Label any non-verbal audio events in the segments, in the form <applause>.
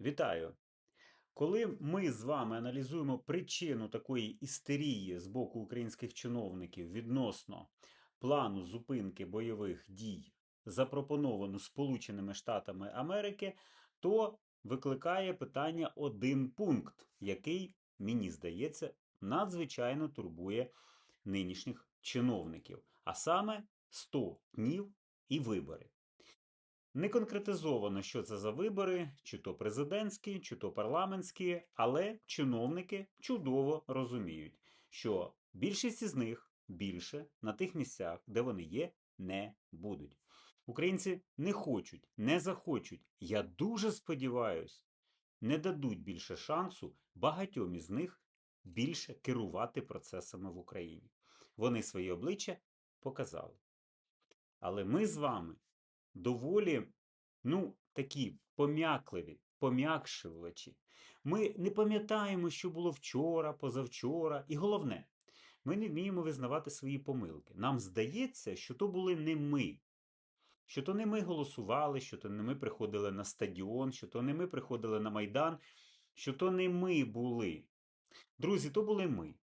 Вітаю! Коли ми з вами аналізуємо причину такої істерії з боку українських чиновників відносно плану зупинки бойових дій, запропоновану Сполученими Штатами Америки, то викликає питання один пункт, який, мені здається, надзвичайно турбує нинішніх чиновників, а саме 100 днів і вибори. Не конкретизовано, що це за вибори, чи то президентські, чи то парламентські, але чиновники чудово розуміють, що більшість із них більше на тих місцях, де вони є, не будуть. Українці не хочуть, не захочуть. Я дуже сподіваюся, не дадуть більше шансу багатьом із них більше керувати процесами в Україні. Вони свої обличчя показали. Але ми з вами доволі, ну, такі пом'якливі, пом'якшувачі. Ми не пам'ятаємо, що було вчора, позавчора, і головне, ми не вміємо визнавати свої помилки. Нам здається, що то були не ми. Що то не ми голосували, що то не ми приходили на стадіон, що то не ми приходили на Майдан, що то не ми були. Друзі, то були ми.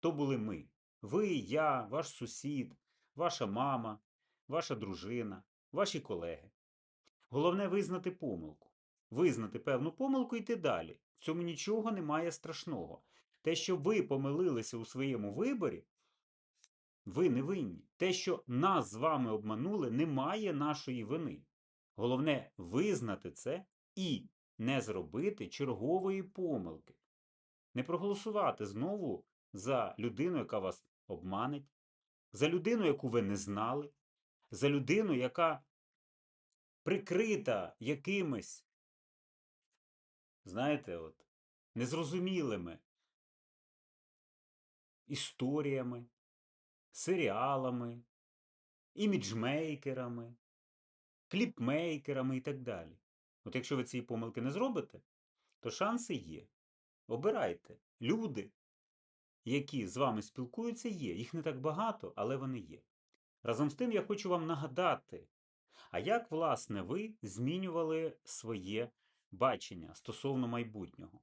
То були ми. Ви, я, ваш сусід, ваша мама, ваша дружина, ваші колеги. Головне визнати помилку. Визнати певну помилку і йти далі. В цьому нічого немає страшного. Те, що ви помилилися у своєму виборі, ви не винні. Те, що нас з вами обманули, немає нашої вини. Головне визнати це і не зробити чергової помилки. Не проголосувати знову за людину, яка вас обманить, за людину, яку ви не знали, за людину, яка прикрита якимись, знаєте, от, незрозумілими історіями, серіалами, іміджмейкерами, кліпмейкерами і так далі. От якщо ви ці помилки не зробите, то шанси є. Обирайте. Люди, які з вами спілкуються, є. Їх не так багато, але вони є. Разом з тим я хочу вам нагадати, а як, власне, ви змінювали своє бачення стосовно майбутнього?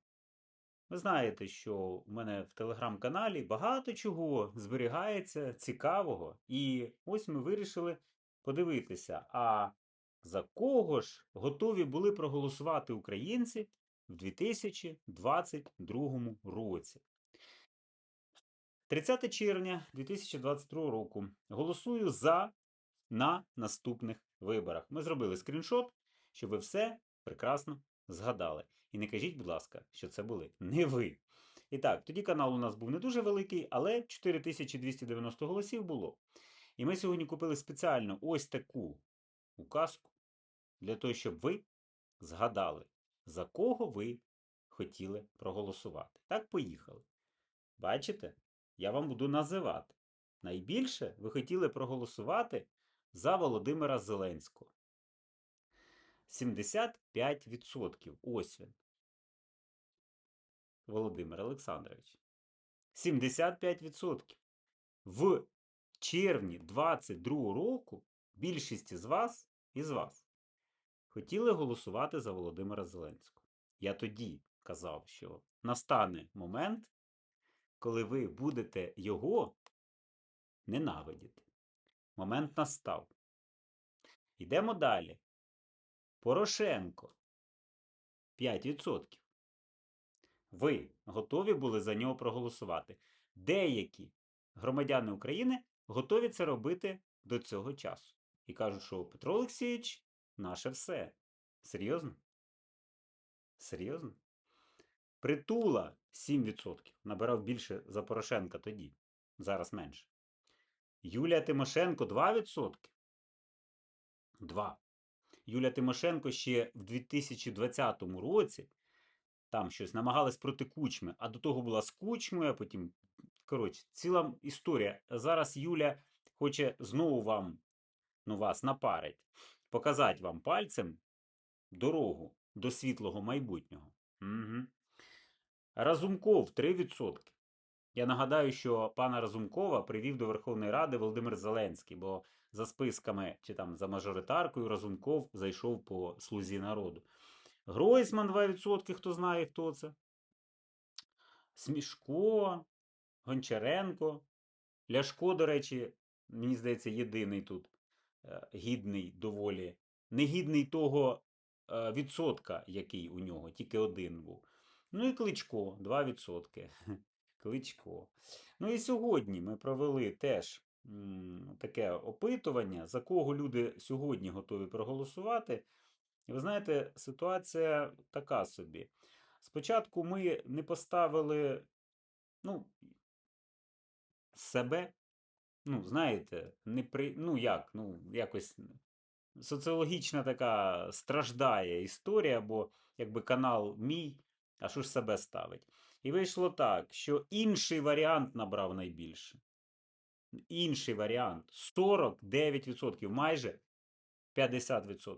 Ви знаєте, що у мене в телеграм-каналі багато чого зберігається цікавого, і ось ми вирішили подивитися, а за кого ж готові були проголосувати українці в 2022 році. 30 червня 2022 року голосую за на наступних виборах. Ми зробили скріншот, щоб ви все прекрасно згадали. І не кажіть, будь ласка, що це були не ви. І так, тоді канал у нас був не дуже великий, але 4290 голосів було. І ми сьогодні купили спеціально ось таку указку для того, щоб ви згадали, за кого ви хотіли проголосувати. Так, поїхали. Бачите? Я вам буду називати. Найбільше ви хотіли проголосувати за Володимира Зеленського. 75%. Ось він. Володимир Олександрович. 75%. В червні 22 року більшість із вас із вас хотіли голосувати за Володимира Зеленського. Я тоді казав, що настане момент, коли ви будете його ненавидіти. Момент настав. Йдемо далі. Порошенко 5%. Ви готові були за нього проголосувати. Деякі громадяни України готові це робити до цього часу. І кажуть, що Петро Олексійович наше все. Серйозно? Серйозно? Притула 7%. Набирав більше за Порошенка тоді. Зараз менше. Юлія Тимошенко 2%. 2. Юлія Тимошенко ще в 2020 році там щось намагалась проти кучми, а до того була з кучмою, а потім. Коротше, ціла історія. Зараз Юля хоче знову вам, ну вас напарить, показати вам пальцем дорогу до світлого майбутнього. Угу. Разумков 3%. Я нагадаю, що пана Разумкова привів до Верховної Ради Володимир Зеленський, бо за списками чи там за мажоритаркою Разумков зайшов по слузі народу. Гройсман 2%, хто знає, хто це. Смішко, Гончаренко. Ляшко, до речі, мені здається, єдиний тут е, гідний доволі. Не гідний того е, відсотка, який у нього, тільки один був. Ну і Кличко 2%. <laughs> Кличко. Ну і сьогодні ми провели теж таке опитування, за кого люди сьогодні готові проголосувати. І ви знаєте, ситуація така собі. Спочатку ми не поставили, ну, себе, ну, знаєте, не при, ну як, ну, якось соціологічна така страждає історія, бо якби канал мій, а що ж себе ставить? І вийшло так, що інший варіант набрав найбільше. Інший варіант 49%, майже 50%.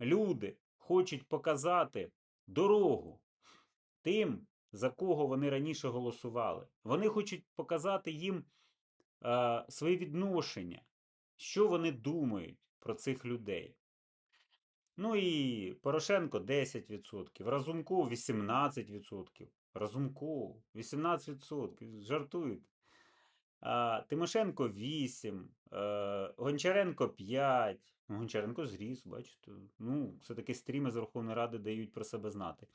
Люди хочуть показати дорогу тим, за кого вони раніше голосували. Вони хочуть показати їм е, свої відношення, що вони думають про цих людей. Ну і Порошенко 10%, Разумков 18%. Разумков 18%. Жартують. Тимошенко 8, е, Гончаренко 5. Ну, Гончаренко зріс, бачите. Ну, все-таки стріми з Верховної Ради дають про себе знати.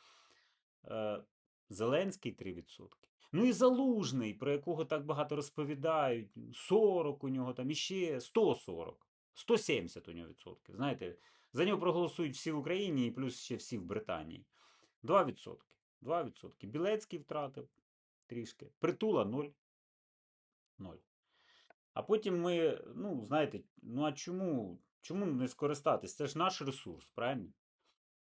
Е, Зеленський 3%. Ну і Залужний, про якого так багато розповідають. 40 у нього там іще 140. 170 у нього відсотків. Знаєте, за нього проголосують всі в Україні і плюс ще всі в Британії. 2%. 2%. Білецький втратив трішки. Притула 0. 0. А потім ми, ну, знаєте, ну а чому, чому не скористатись? Це ж наш ресурс, правильно?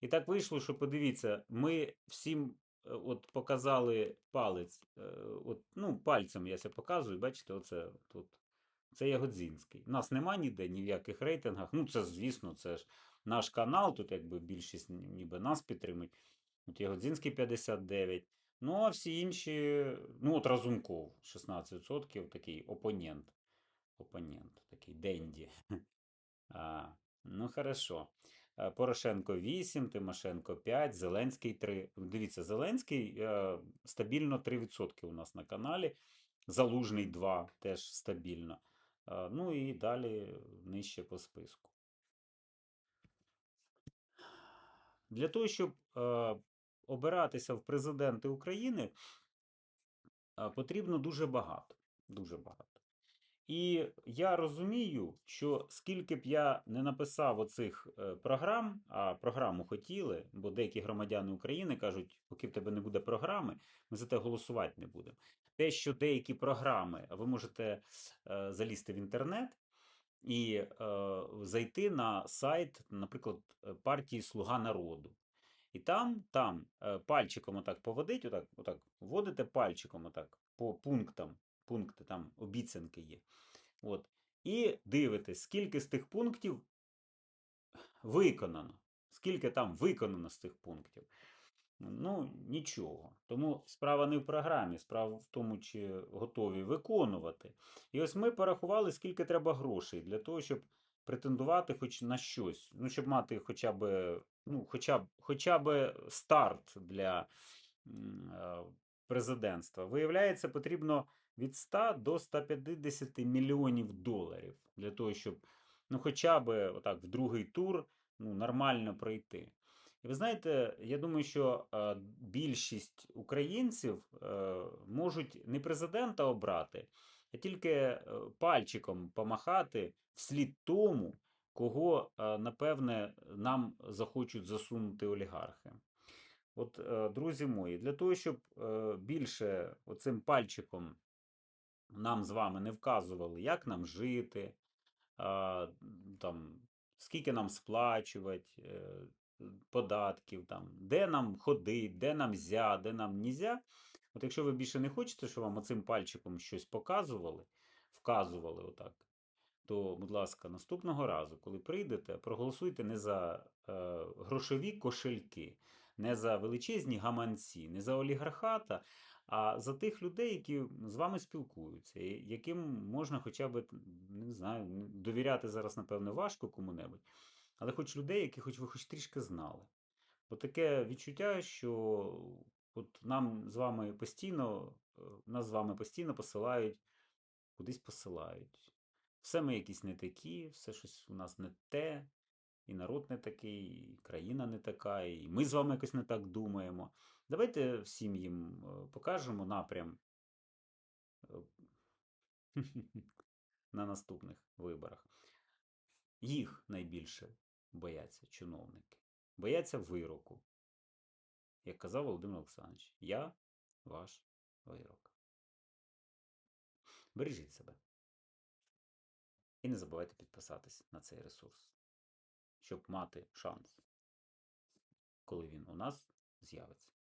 І так вийшло, що подивіться, ми всім е, от показали палець, е, от, ну, пальцем я це показую, бачите, оце тут. Це Ягодзінський. Нас нема ніде ні в яких рейтингах. Ну, це, звісно, це ж наш канал, тут якби більшість ніби нас підтримують. От Ягодзінський 59. Ну, а всі інші, ну, от Разумков 16%, такий опонент. Опонент, такий Денді. <laughs> А, ну, хорошо. Е, Порошенко 8, Тимошенко 5, Зеленський 3. Дивіться, Зеленський е, стабільно 3% у нас на каналі. Залужний 2 теж стабільно. Е, Ну і далі нижче по списку. Для того, щоб е, обиратися в президенти України, е, потрібно дуже багато. Дуже багато. І я розумію, що скільки б я не написав оцих е, програм, а програму хотіли, бо деякі громадяни України кажуть, поки в тебе не буде програми, ми за те голосувати не будемо. Те, що деякі програми, ви можете е, залізти в інтернет і е, зайти на сайт, наприклад, е, партії Слуга народу. І там, там е, пальчиком отак поводить, отак, отак, вводите пальчиком отак по пунктам, пункти, там обіцянки є. От. І дивитесь, скільки з тих пунктів виконано. Скільки там виконано з тих пунктів. Ну, нічого. Тому справа не в програмі, справа в тому, чи готові виконувати. І ось ми порахували, скільки треба грошей для того, щоб претендувати хоч на щось. Ну, щоб мати хоча б, ну, хоча б, хоча б старт для е, президентства. Виявляється, потрібно від 100 до 150 мільйонів доларів для того, щоб ну, хоча б отак в другий тур ну, нормально пройти. І ви знаєте, я думаю, що е, більшість українців е, можуть не президента обрати, а тільки е, пальчиком помахати вслід тому, кого, напевне, нам захочуть засунути олігархи. От, друзі мої, для того, щоб більше оцим пальчиком нам з вами не вказували, як нам жити, там, скільки нам сплачувати, податків, там, де нам ходить, де нам зя, де нам нізя. От якщо ви більше не хочете, щоб вам оцим пальчиком щось показували, вказували отак, то, будь ласка, наступного разу, коли прийдете, проголосуйте не за е, грошові кошельки, не за величезні гаманці, не за олігархата, а за тих людей, які з вами спілкуються, і яким можна хоча б, не знаю, довіряти зараз, напевно, важко кому-небудь, але хоч людей, яких хоч ви хоч трішки знали. От таке відчуття, що от нам з вами постійно, е, нас з вами постійно посилають, кудись посилають. Все ми якісь не такі, все щось у нас не те, і народ не такий, і країна не така, і ми з вами якось не так думаємо. Давайте всім їм е, покажемо напрям е, <laughs> на наступних виборах. Їх найбільше бояться чиновники, бояться вироку. Як казав Володимир Олександрович, я ваш вирок. Бережіть себе. І не забувайте підписатись на цей ресурс, щоб мати шанс, коли він у нас з'явиться.